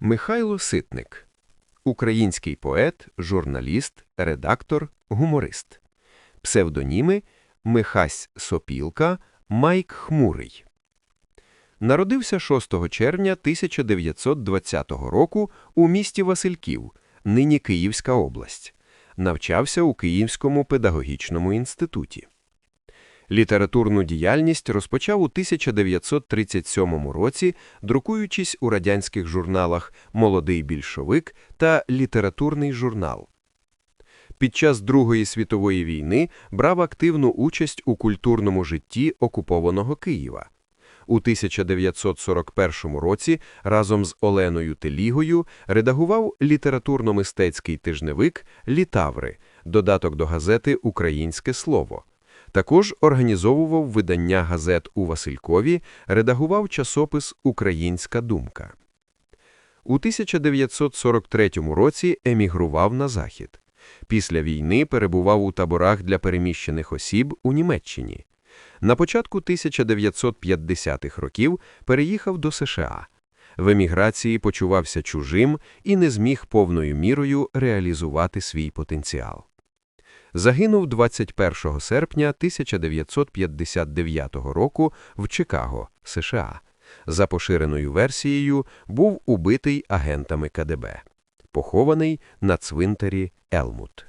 Михайло Ситник український поет, журналіст, редактор, гуморист. Псевдоніми Михась Сопілка, Майк Хмурий. Народився 6 червня 1920 року у місті Васильків, нині Київська область. Навчався у Київському педагогічному інституті. Літературну діяльність розпочав у 1937 році, друкуючись у радянських журналах «Молодий більшовик» та «Літературний журнал». Під час Другої світової війни брав активну участь у культурному житті окупованого Києва. У 1941 році разом з Оленою Телігою редагував літературно-мистецький тижневик «Літаври», додаток до газети «Українське слово». Також організовував видання газет у Василькові, редагував часопис «Українська думка». У 1943 році емігрував на Захід. Після війни перебував у таборах для переміщених осіб у Німеччині. На початку 1950-х років переїхав до США. В еміграції почувався чужим і не зміг повною мірою реалізувати свій потенціал. Загинув 21 серпня 1959 року в Чикаго, США. За поширеною версією, був убитий агентами КДБ. Похований на цвинтарі Елмут.